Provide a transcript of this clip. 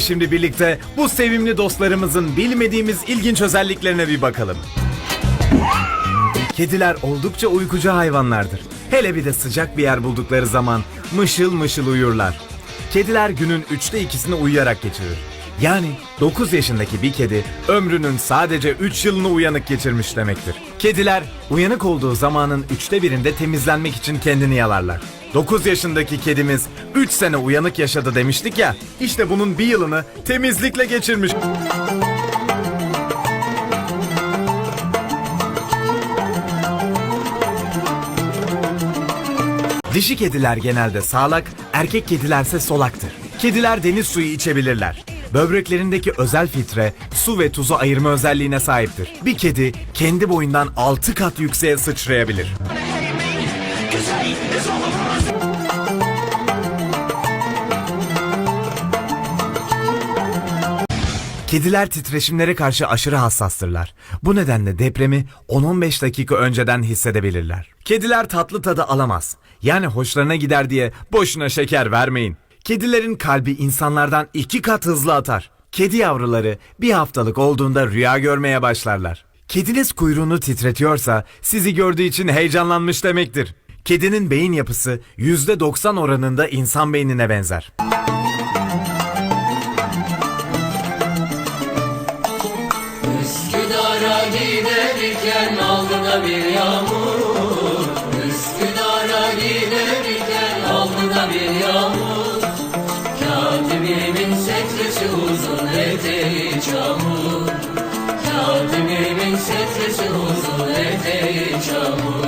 şimdi birlikte bu sevimli dostlarımızın bilmediğimiz ilginç özelliklerine bir bakalım. Kediler oldukça uykucu hayvanlardır. Hele bir de sıcak bir yer buldukları zaman mışıl mışıl uyurlar. Kediler günün üçte ikisini uyuyarak geçirir. Yani 9 yaşındaki bir kedi ömrünün sadece 3 yılını uyanık geçirmiş demektir. Kediler uyanık olduğu zamanın üçte birinde temizlenmek için kendini yalarlar. 9 yaşındaki kedimiz 3 sene uyanık yaşadı demiştik ya, işte bunun bir yılını temizlikle geçirmiş. Dişi kediler genelde sağlak, erkek kedilerse solaktır. Kediler deniz suyu içebilirler. Böbreklerindeki özel filtre su ve tuzu ayırma özelliğine sahiptir. Bir kedi kendi boyundan 6 kat yükseğe sıçrayabilir. Kediler titreşimlere karşı aşırı hassastırlar. Bu nedenle depremi 10-15 dakika önceden hissedebilirler. Kediler tatlı tadı alamaz. Yani hoşlarına gider diye boşuna şeker vermeyin. Kedilerin kalbi insanlardan iki kat hızlı atar. Kedi yavruları bir haftalık olduğunda rüya görmeye başlarlar. Kediniz kuyruğunu titretiyorsa sizi gördüğü için heyecanlanmış demektir. Kedinin beyin yapısı %90 oranında insan beynine benzer. Üsküdar'a giderken alnına bir yağmur. Çamur Katibimin setresi uzun eteği çamur